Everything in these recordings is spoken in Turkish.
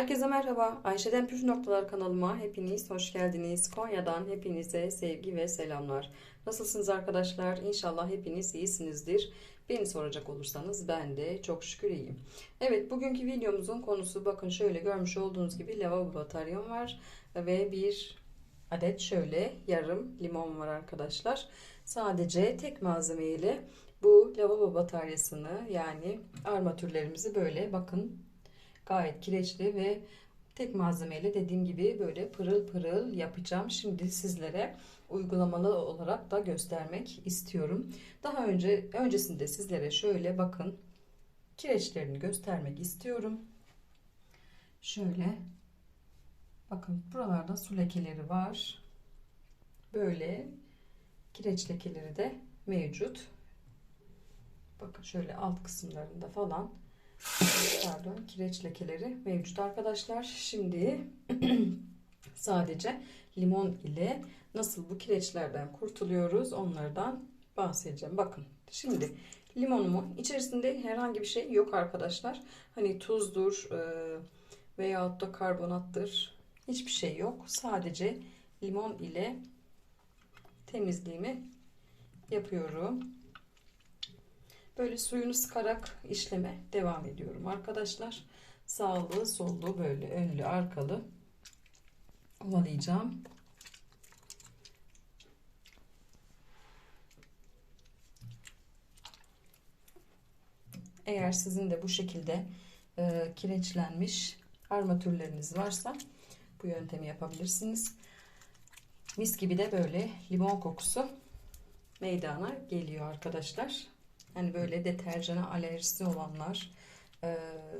Herkese merhaba. Ayşe'den Püf Noktalar kanalıma hepiniz hoş geldiniz. Konya'dan hepinize sevgi ve selamlar. Nasılsınız arkadaşlar? İnşallah hepiniz iyisinizdir. Beni soracak olursanız ben de çok şükür iyiyim. Evet bugünkü videomuzun konusu bakın şöyle görmüş olduğunuz gibi lavabo bataryam var. Ve bir adet şöyle yarım limon var arkadaşlar. Sadece tek malzemeyle bu lavabo bataryasını yani armatürlerimizi böyle bakın gayet kireçli ve tek malzemeyle dediğim gibi böyle pırıl pırıl yapacağım. Şimdi sizlere uygulamalı olarak da göstermek istiyorum. Daha önce öncesinde sizlere şöyle bakın kireçlerini göstermek istiyorum. Şöyle bakın buralarda su lekeleri var. Böyle kireç lekeleri de mevcut. Bakın şöyle alt kısımlarında falan pardon kireç lekeleri mevcut arkadaşlar. Şimdi sadece limon ile nasıl bu kireçlerden kurtuluyoruz onlardan bahsedeceğim. Bakın şimdi limonumun içerisinde herhangi bir şey yok arkadaşlar. Hani tuzdur veyahut da karbonattır hiçbir şey yok. Sadece limon ile temizliğimi yapıyorum. Böyle suyunu sıkarak işleme devam ediyorum arkadaşlar. Sağlı sollu böyle önlü arkalı ovalayacağım. Eğer sizin de bu şekilde e, kireçlenmiş armatürleriniz varsa bu yöntemi yapabilirsiniz. Mis gibi de böyle limon kokusu meydana geliyor arkadaşlar. Hani böyle deterjana alerjisi olanlar e,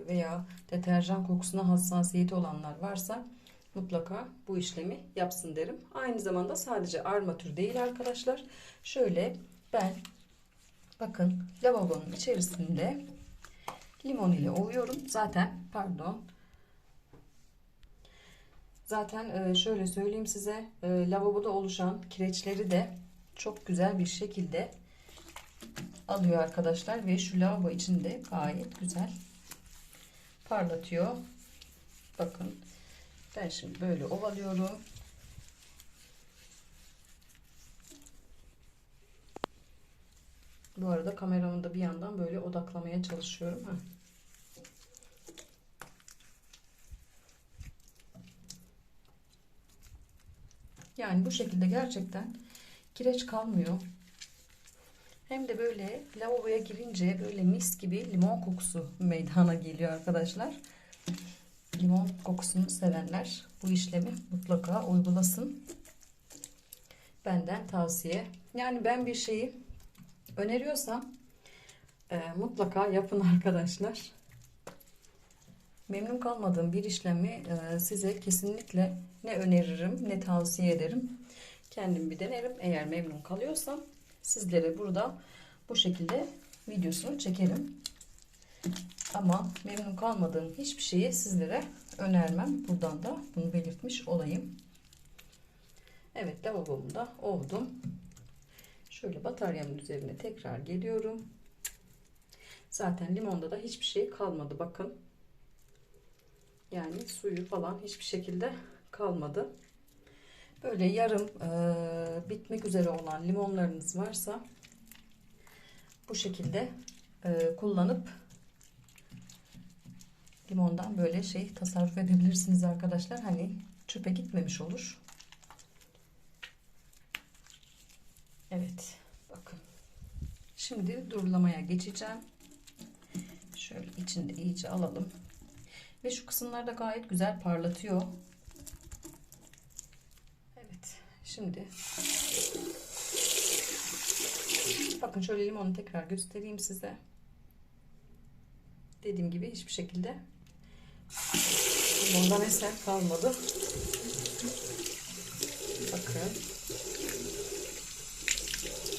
veya deterjan kokusuna hassasiyeti olanlar varsa mutlaka bu işlemi yapsın derim. Aynı zamanda sadece armatür değil arkadaşlar. Şöyle ben bakın lavabonun içerisinde limon ile ovuyorum. Zaten pardon Zaten e, şöyle söyleyeyim size e, lavaboda oluşan kireçleri de çok güzel bir şekilde alıyor arkadaşlar ve şu lavabo içinde gayet güzel parlatıyor. Bakın ben şimdi böyle ovalıyorum. Bu arada kameramı da bir yandan böyle odaklamaya çalışıyorum. Heh. Yani bu şekilde gerçekten kireç kalmıyor. Hem de böyle lavaboya girince böyle mis gibi limon kokusu meydana geliyor arkadaşlar. Limon kokusunu sevenler bu işlemi mutlaka uygulasın. Benden tavsiye. Yani ben bir şeyi öneriyorsam e, mutlaka yapın arkadaşlar. Memnun kalmadığım bir işlemi e, size kesinlikle ne öneririm ne tavsiye ederim. Kendim bir denerim. Eğer memnun kalıyorsam sizlere burada bu şekilde videosunu çekerim. Ama memnun kalmadığım hiçbir şeyi sizlere önermem. Buradan da bunu belirtmiş olayım. Evet lavabomu da ovdum. Şöyle bataryamın üzerine tekrar geliyorum. Zaten limonda da hiçbir şey kalmadı bakın. Yani suyu falan hiçbir şekilde kalmadı. Böyle yarım e, bitmek üzere olan limonlarınız varsa bu şekilde e, kullanıp limondan böyle şey tasarruf edebilirsiniz arkadaşlar. Hani çöpe gitmemiş olur. Evet. Bakın. Şimdi durulamaya geçeceğim. Şöyle içinde iyice alalım. Ve şu kısımlarda gayet güzel parlatıyor. Evet. Şimdi bakın şöyle limonu tekrar göstereyim size. Dediğim gibi hiçbir şekilde limondan eser kalmadı. Bakın.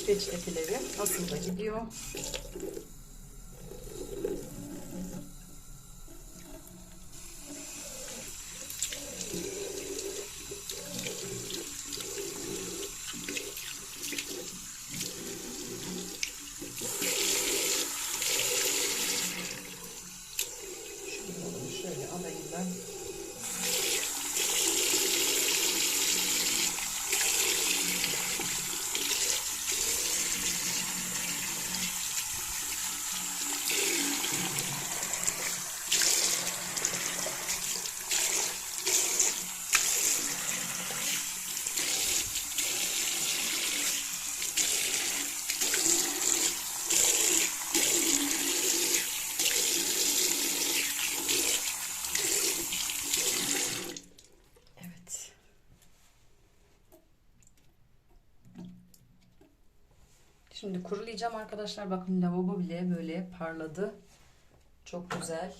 Geç lekeleri nasıl da gidiyor. Şöyle alayım ben. Şimdi kurulayacağım arkadaşlar. Bakın lavabo bile böyle parladı. Çok güzel.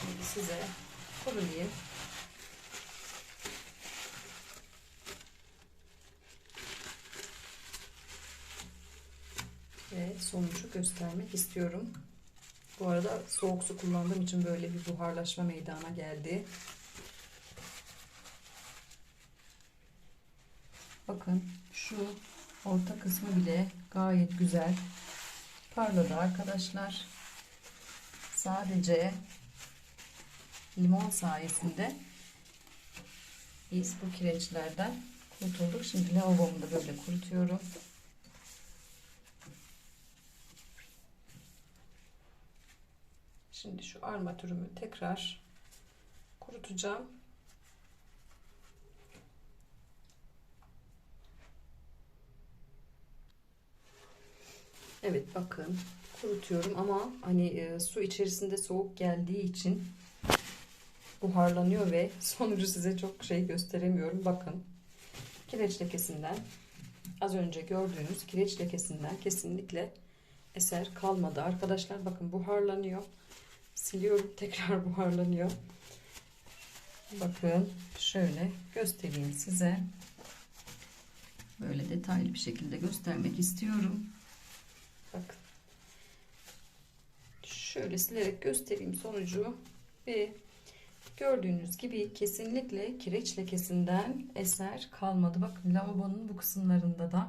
Şimdi size kurulayım. Ve sonucu göstermek istiyorum. Bu arada soğuk su kullandığım için böyle bir buharlaşma meydana geldi. Bakın şu orta kısmı bile gayet güzel parladı arkadaşlar. Sadece limon sayesinde biz bu kireçlerden kurtulduk. Şimdi lavabomu da böyle kurutuyorum. Şimdi şu armatürümü tekrar kurutacağım. Evet bakın kurutuyorum ama hani e, su içerisinde soğuk geldiği için buharlanıyor ve sonucu size çok şey gösteremiyorum. Bakın kireç lekesinden az önce gördüğünüz kireç lekesinden kesinlikle eser kalmadı. Arkadaşlar bakın buharlanıyor. Siliyorum tekrar buharlanıyor. Bakın şöyle göstereyim size. Böyle detaylı bir şekilde göstermek istiyorum. Bakın. Şöyle silerek göstereyim sonucu ve gördüğünüz gibi kesinlikle kireç lekesinden eser kalmadı. Bakın lavabonun bu kısımlarında da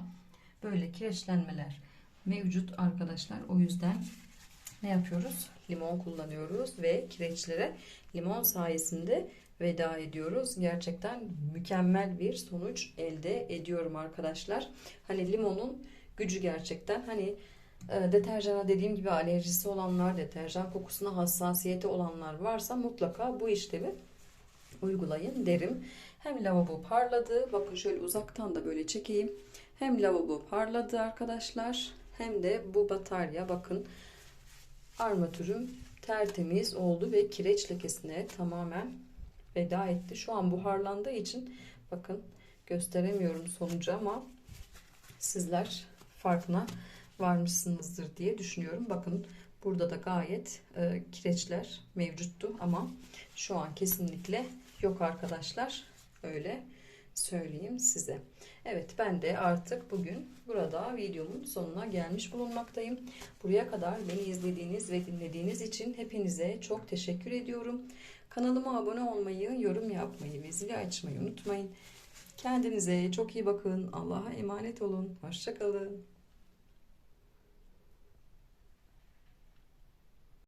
böyle kireçlenmeler mevcut arkadaşlar. O yüzden ne yapıyoruz? Limon kullanıyoruz ve kireçlere limon sayesinde veda ediyoruz. Gerçekten mükemmel bir sonuç elde ediyorum arkadaşlar. Hani limonun gücü gerçekten hani e, deterjana dediğim gibi alerjisi olanlar, deterjan kokusuna hassasiyeti olanlar varsa mutlaka bu işlemi uygulayın derim. Hem lavabo parladı. Bakın şöyle uzaktan da böyle çekeyim. Hem lavabo parladı arkadaşlar. Hem de bu batarya bakın armatürüm tertemiz oldu ve kireç lekesine tamamen veda etti. Şu an buharlandığı için bakın gösteremiyorum sonucu ama sizler farkına varmışsınızdır diye düşünüyorum. Bakın burada da gayet e, kireçler mevcuttu ama şu an kesinlikle yok arkadaşlar. Öyle söyleyeyim size. Evet ben de artık bugün burada videomun sonuna gelmiş bulunmaktayım. Buraya kadar beni izlediğiniz ve dinlediğiniz için hepinize çok teşekkür ediyorum. Kanalıma abone olmayı, yorum yapmayı ve zili açmayı unutmayın. Kendinize çok iyi bakın. Allah'a emanet olun. Hoşçakalın.